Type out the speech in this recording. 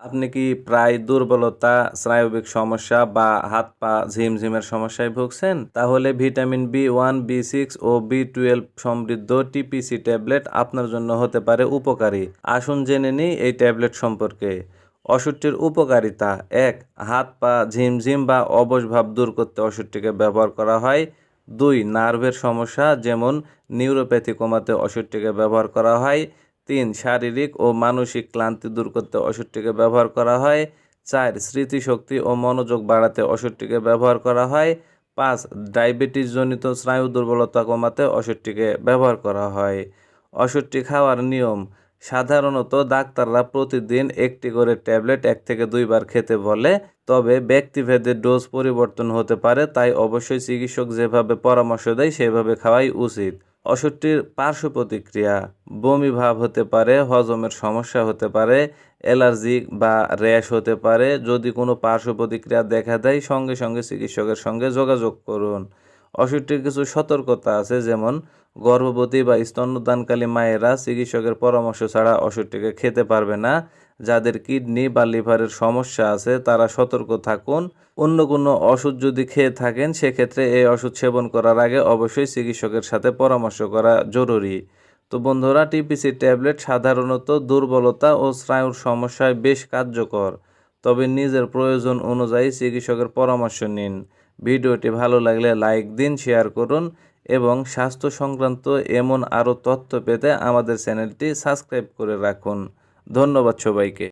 আপনি কি প্রায় দুর্বলতা, স্নায়বিক সমস্যা বা হাত পা ঝিমঝিমের সমস্যায় ভুগছেন? তাহলে vitamin B one, B six ও বি টুয়েলভ সমৃদ্ধ টিপিসি ট্যাবলেট আপনার জন্য হতে পারে উপকারী। আসুন জেনে নিই এই ট্যাবলেট সম্পর্কে। ওষুধটির উপকারিতা এক, হাত পা ঝিমঝিম বা অবশ ভাব দূর করতে ওষুধটিকে ব্যবহার করা হয়। দুই, নার্ভের সমস্যা যেমন নিউরোপ্যাথি কমাতে ওষুধটিকে ব্যবহার করা হয়। তিন, শারীরিক ও মানসিক ক্লান্তি দূর করতে ওষুধটিকে ব্যবহার করা হয়। চার, স্মৃতিশক্তি ও মনোযোগ বাড়াতে ওষুধটিকে ব্যবহার করা হয়। পাঁচ, ডায়াবেটিসজনিত স্নায়ু দুর্বলতা কমাতে ওষুধটিকে ব্যবহার করা হয়। ওষুধটি খাওয়ার নিয়ম, সাধারণত ডাক্তাররা প্রতিদিন একটি করে ট্যাবলেট এক থেকে দুইবার খেতে বলে, তবে ব্যক্তিভেদে ডোজ পরিবর্তন হতে পারে, তাই অবশ্যই চিকিৎসক যেভাবে পরামর্শ দেয়, সেভাবে খাওয়াই উচিত। ওষুধটির পার্শ্ব প্রতিক্রিয়া বমি ভাব হতে পারে, হজমের সমস্যা হতে পারে, অ্যালার্জি বা র্যাশ হতে পারে। যদি কোনো পার্শ্ব প্রতিক্রিয়া দেখা দেয়, সঙ্গে সঙ্গে চিকিৎসকের সঙ্গে যোগাযোগ করুন। ওষুধটির কিছু সতর্কতা আছে, যেমন গর্ভবতী বা স্তন্যদানকালী মায়েরা চিকিৎসকের পরামর্শ ছাড়া ওষুধটিকে খেতে পারবে না। যাদের কিডনি বা লিভারের সমস্যা আছে, তারা সতর্ক থাকুন। অন্য কোনো ওষুধ যদি খেয়ে থাকেন, সেক্ষেত্রে এই ওষুধ সেবন করার আগে অবশ্যই চিকিৎসকের সাথে পরামর্শ করা জরুরি। তো বন্ধুরা, টিপিসি ট্যাবলেট সাধারণত দুর্বলতা ও স্নায়ুর সমস্যায় বেশ কার্যকর। তবে নিজের প্রয়োজন অনুযায়ী চিকিৎসকের পরামর্শ নিন। ভিডিওটি ভালো লাগলে লাইক দিন, শেয়ার করুন এবং স্বাস্থ্য সংক্রান্ত এমন আরও তথ্য পেতে আমাদের চ্যানেলটি সাবস্ক্রাইব করে রাখুন। ধন্যবাদ সবাইকে।